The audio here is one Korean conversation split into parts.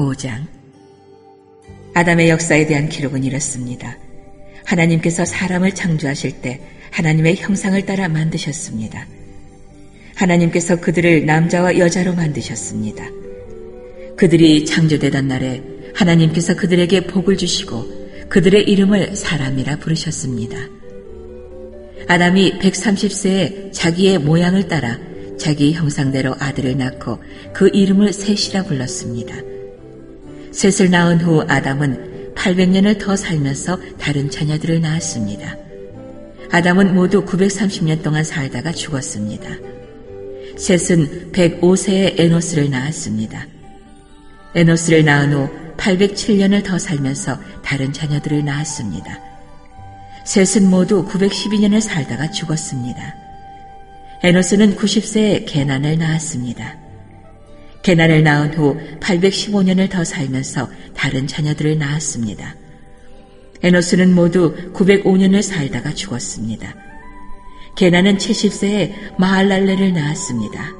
5장 아담의 역사에 대한 기록은 이렇습니다. 하나님께서 사람을 창조하실 때 하나님의 형상을 따라 만드셨습니다. 하나님께서 그들을 남자와 여자로 만드셨습니다. 그들이 창조되던 날에 하나님께서 그들에게 복을 주시고 그들의 이름을 사람이라 부르셨습니다. 아담이 130세에 자기의 모양을 따라 자기 형상대로 아들을 낳고 그 이름을 셋이라 불렀습니다. 셋을 낳은 후 아담은 800년을 더 살면서 다른 자녀들을 낳았습니다. 아담은 모두 930년 동안 살다가 죽었습니다. 셋은 105세에 에노스를 낳았습니다. 에노스를 낳은 후 807년을 더 살면서 다른 자녀들을 낳았습니다. 셋은 모두 912년을 살다가 죽었습니다. 에노스는 90세에 게난을 낳았습니다. 게난을 낳은 후 815년을 더 살면서 다른 자녀들을 낳았습니다. 에노스는 모두 905년을 살다가 죽었습니다. 게난은 70세에 마할랄레를 낳았습니다.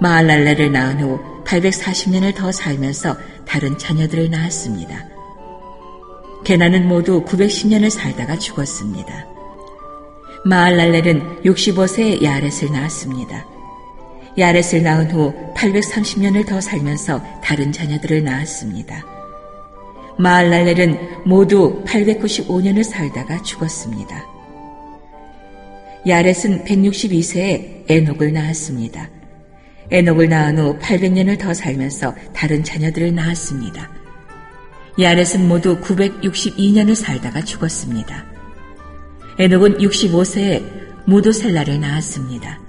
마할랄레를 낳은 후 840년을 더 살면서 다른 자녀들을 낳았습니다. 게나는 모두 910년을 살다가 죽었습니다. 마할랄렐은 65세에 야렛을 낳았습니다. 야렛을 낳은 후 830년을 더 살면서 다른 자녀들을 낳았습니다. 마할랄렐은 모두 895년을 살다가 죽었습니다. 야렛은 162세에 에녹을 낳았습니다. 에녹을 낳은 후 800년을 더 살면서 다른 자녀들을 낳았습니다. 야렛은 모두 962년을 살다가 죽었습니다. 에녹은 65세에 무드셀라를 낳았습니다.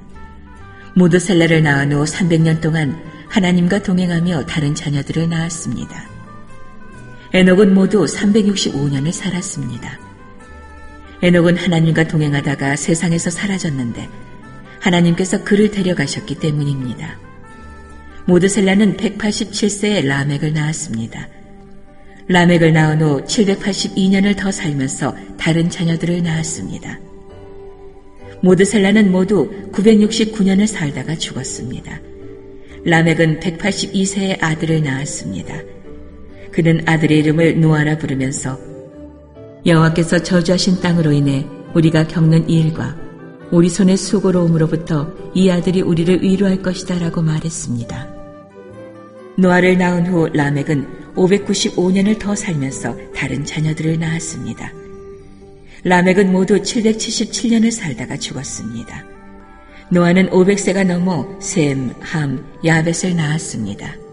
무드셀라를 낳은 후 300년 동안 하나님과 동행하며 다른 자녀들을 낳았습니다. 에녹은 모두 365년을 살았습니다. 에녹은 하나님과 동행하다가 세상에서 사라졌는데 하나님께서 그를 데려가셨기 때문입니다. 모드셀라는 187세에 라멕을 낳았습니다. 라멕을 낳은 후 782년을 더 살면서 다른 자녀들을 낳았습니다. 모드셀라는 모두 969년을 살다가 죽었습니다. 라멕은 182세의 아들을 낳았습니다. 그는 아들의 이름을 노아라 부르면서 여호와께서 저주하신 땅으로 인해 우리가 겪는 이 일과 우리 손의 수고로움으로부터 이 아들이 우리를 위로할 것이다 라고 말했습니다. 노아를 낳은 후 라멕은 595년을 더 살면서 다른 자녀들을 낳았습니다. 라멕은 모두 777년을 살다가 죽었습니다. 노아는 500세가 넘어 셈, 함, 야벳을 낳았습니다.